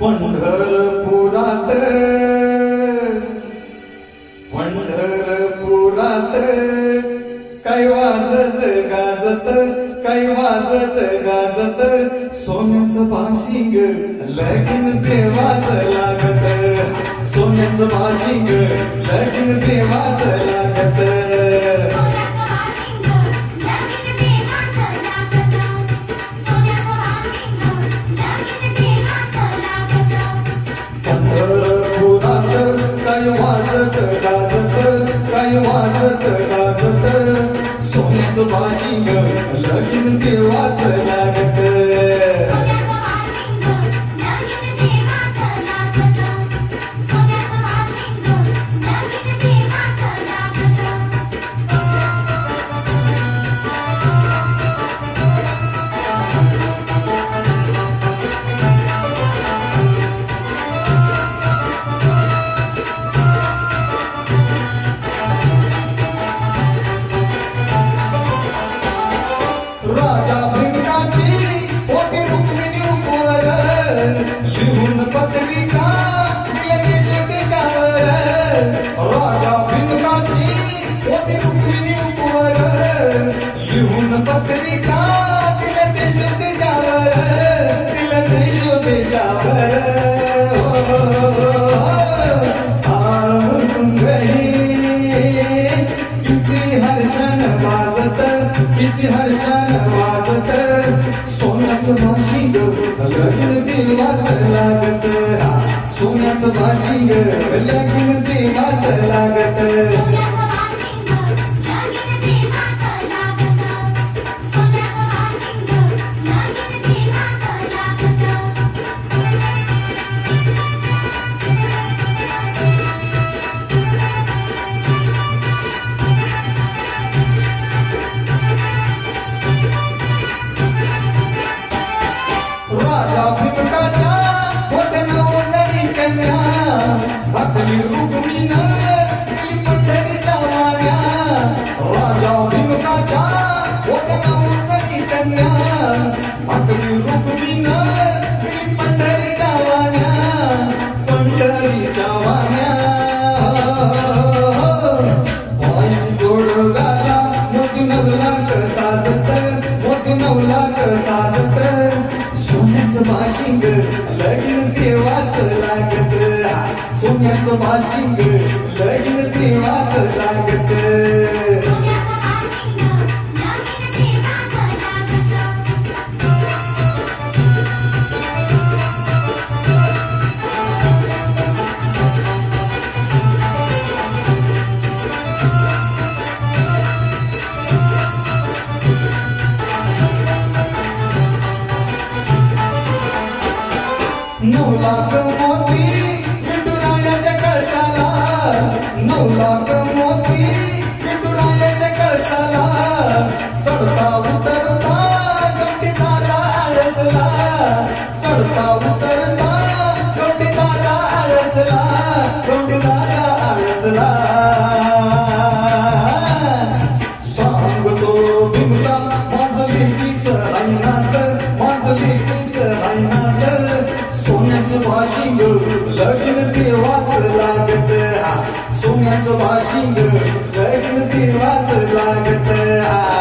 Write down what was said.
पंढरपुरात पंढरपुरात काय वाजत गाजत काय वाजत गाजत सोन्याचं भाशिंग लगीन देवाच लागत. सोन्याचं भाशिंग लगीन देवाच लागत. वाजत गाजत सोन्याचं भाषिंग लगीन देवाच पत्रिका दिल्या देश देशावर दिल्या देश देशावर किती हर्षण वाजत किती हर्षण वाजत. सोन्याचं भाषिंग लगीन देवाच लागत. सोन्याचं भाशिंग लगीन देवाच लागत. सोन्याचं भाशिंग लगीन देवाच लागत सोन्याचं भाशिंग लगीन देवाच लागत नऊ लाख मोती विठुरायाच्या कळसाला. नऊ लाख मोती विठुरायाच्या कळसाला. चढता उतरता गवटी आळसला चढता उतरता सोन्याचं भाषिंग लगीन देवाच लागत हा, सोन्याचं भाषिंग लगीन देवाच लागत हा.